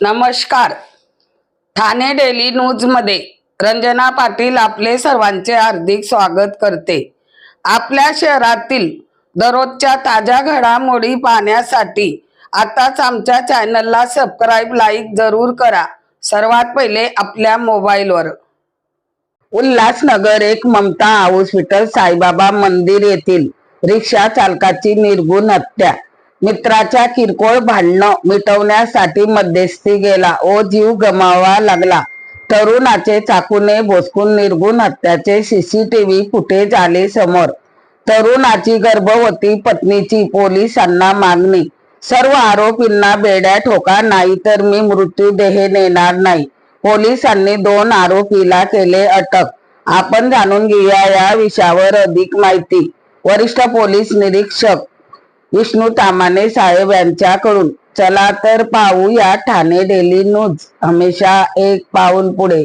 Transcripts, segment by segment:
नमस्कार. ठाणे डेली न्यूजमध्ये रंजना पाटील आपले सर्वांचे हार्दिक स्वागत करते. आपल्या शहरातील दररोजच्या ताज्या घडामोडी पाहण्यासाठी आताच आमच्या चॅनलला सबस्क्राईब लाईक जरूर करा. सर्वात पहिले आपल्या मोबाईलवर. उल्हासनगर एक ममता हॉस्पिटल साईबाबा मंदिर येथील रिक्षा चालकाची निर्गुण हत्या. मित्राच्या किरकोळ भांडणं मिटवण्यासाठी मध्यस्थी गेला. व जीव गमावा लागला. तरुणाचे चाकूने भोसकून निर्गुण हत्याचे सीसीटीव्ही फुटेज आले समोर. तरुणाची गर्भवती पत्नीची. पोलिसांना मागणी. सर्व आरोपींना बेड्या ठोका नाही तर मी मृत्यूदेह नेणार नाही. पोलिसांनी दोन आरोपीला केले अटक. आपण जाणून घेऊया या विषयावर अधिक माहिती. वरिष्ठ पोलीस निरीक्षक विष्णू तामाने साहेब यांच्याकडून चला तर पाहूया ठाणे डेली न्यूज. हमेशा एक पाऊल पुढे.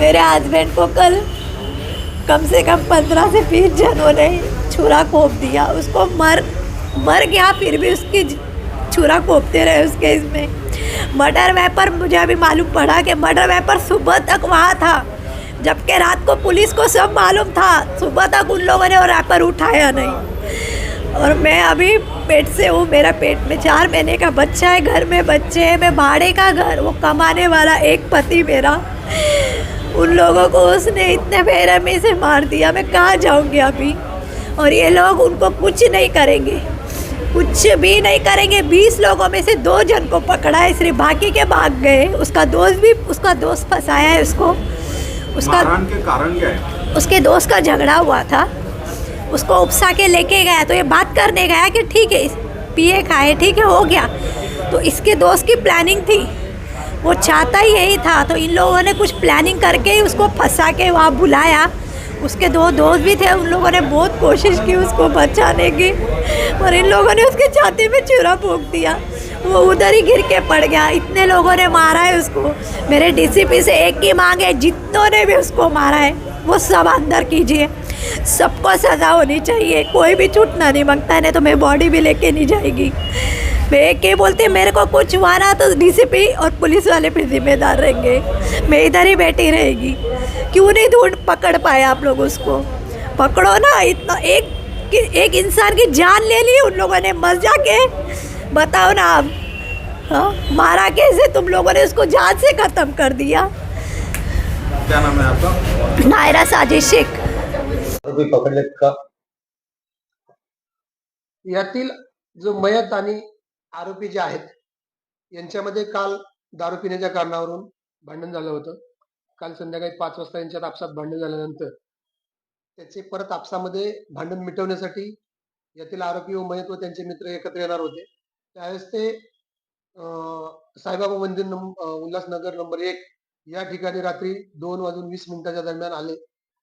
मेरे हस्बैंड को कल कम से कम पंद्रह से बीस जनों ने छुरा कोप दिया। उसको मर मर गया, फिर भी उसकी छुरा कोपते रहे उसके इसमें मर्डर वेपर मुझे अभी मालूम पड़ा कि मर्डर वेपर सुबह तक वहाँ था, जबकि रात को पुलिस को सब मालूम था, सुबह तक उन लोगों ने वो रैपर उठाया नहीं। और मैं अभी पेट से हूँ, मेरा पेट में चार महीने का बच्चा है, घर में बच्चे हैं, मैं भाड़े का घर, वो कमाने वाला एक पति मेरा। उन लोगों को उसने इतने बेरहमी से मार दिया मैं कहाँ जाऊँगी अभी? और ये लोग उनको कुछ नहीं करेंगे। कुछ भी नहीं करेंगे। बीस लोगों में से दो जन को पकड़ा है सिर्फ़ बाकी के भाग गए। उसका दोस्त भी उसका दोस्त फंसाया है उसको। उसका के कारण क्या है? उसके दोस्त का झगड़ा हुआ था। उसको उपसा के लेके गया तो ये बात करने गया कि ठीक है पिए खाए ठीक है हो गया। तो इसके दोस्त की प्लानिंग थी। वो चाहता ही यही था तो इन लोगों ने कुछ प्लानिंग करके ही उसको फंसा के वहाँ बुलाया। उसके दो दोस्त भी थे, उन लोगों ने बहुत कोशिश की उसको बचाने की, और इन लोगों ने उसके छाती में चूरा फूक दिया। वो उधर ही गिर के पड़ गया। इतने लोगों ने मारा है उसको। मेरे डीसीपी से एक ही मांग है, जितनों ने भी उसको मारा है, वो सब अंदर कीजिए। सबको सज़ा होनी चाहिए। कोई भी छूटना नहीं माँगता, नहीं तो मैं बॉडी भी लेके नहीं जाएगी। मैं एक ही बोलती मेरे को कुछ हुआ ना तो डीसीपी और पुलिस वाले फिर जिम्मेदार रहेंगे। मैं इधर ही बैठी रहेगी। क्यों नहीं ढूंढ पकड़ पाए आप लोग उसको। पकड़ो ना इतना एक कि एक इंसान की जान ले ली उन लोगों ने मर जाके। बताओ ना आप। हाँ मारा कैसे? तुम लोगों ने उसको जान से ख़त्म कर दिया। क्या नाम है आपका? नायरा साजिश शेख। पकडलेत का यातील जो मयत आणि आरोपी जे आहेत यांच्यामध्ये काल दारू पिण्याच्या कारणावरून भांडण झालं होतं. काल संध्याकाळी पाच वाजता यांच्यात आपसात भांडण झाल्यानंतर त्याचे परत आपसामध्ये भांडण मिटवण्यासाठी यातील आरोपी व मयत व त्यांचे मित्र एकत्र येणार होते. त्यावेळेस ते अं, साईबाबा मंदिर नं- उल्हासनगर नंबर एक या ठिकाणी रात्री दोन वाजून वीस मिनिटाच्या दरम्यान आले.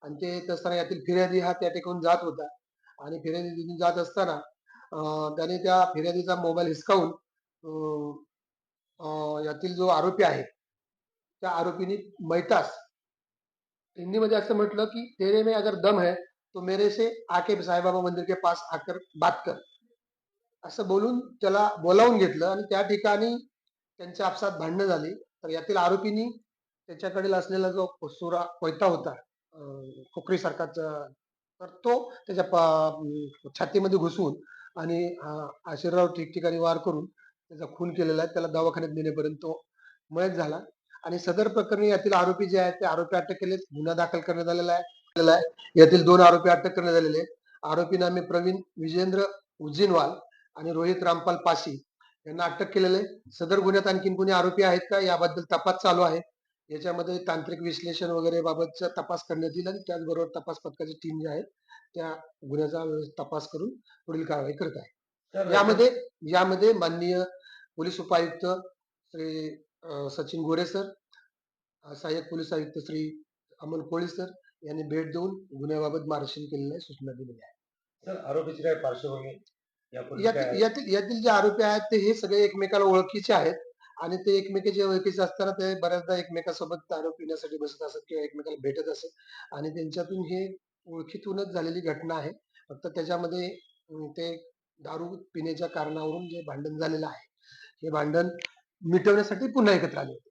आणि ते येत असताना यातील फिर्यादी हा त्या ठिकाणी जात होता. आणि फिर्यादी तिथून जात असताना त्याने त्या फिर्यादीचा मोबाईल हिसकावून अं, यातील जो आरोपी आहे त्या आरोपीने मैतास हिंदीमध्ये असं म्हटलं की तेरे में अगर दम है तो मेरे से आके साईबाबा मंदिर के पास आकर बात कर. असं बोलून त्याला बोलावून घेतलं आणि त्या ठिकाणी त्यांच्या आपसात भांडणं झाली. तर यातील आरोपींनी त्याच्याकडील असलेला जो सुरा कोयता होता खोकरी कोकरीसारखाचा तर तो त्याच्या छातीमध्ये घुसवून आणि अं, शरीरावर ठिकठिकाणी वार करून त्याचा खून केलेला आहे. त्याला दवाखान्यात नेण्यापर्यंत तो मयत झाला. आणि सदर प्रकरणी यातील आरोपी जे आहेत ते आरोपी अटक केले गुन्हा दाखल करण्यात आलेला आहे. यातील दोन आरोपी अटक करण्यात आलेले आहेत. आरोपी नामे प्रवीण विजेंद्र उज्जिनवाल आणि रोहित रामपाल पाशी यांना अटक केलेले सदर गुन्ह्यात आणखीन कोणी आरोपी आहेत का? याबद्दल तपास चालू आहे. याच्यामध्ये तांत्रिक विश्लेषण वगैरे बाबतचा तपास करण्यात येईल आणि त्याचबरोबर तपास पथकाची टीम जी आहे त्या गुन्ह्याचा तपास करून पुढील कारवाई करत आहे. यामध्ये यामध्ये माननीय पोलीस उपायुक्त श्री सचिन गोरे सर सहाय्यक पोलीस आयुक्त श्री अमोल कोळी सर यांनी भेट देऊन गुन्ह्याबाबत मार्गदर्शन केलेलं आहे सूचना दिलेल्या आहेत. सर आरोपीची काय पार्श्वभूमी यापूर्वी काय यातील जे आरोपी आहेत ते हे सगळे एकमेकाला ओळखीचे आहेत आणि ते एकमेकाचे ओळखीचे असताना ते बऱ्याचदा एकमेकासोबत दारू पिण्यासाठी बसत असत किंवा एकमेकाला भेटत असत आणि त्यांच्यातून हे ओळखीतूनच झालेली घटना आहे. फक्त त्याच्यामध्ये ते दारू पिण्याच्या कारणावरून जे भांडण झालेलं आहे हे भांडण मिटवण्यासाठी पुन्हा एकत्र आले होते.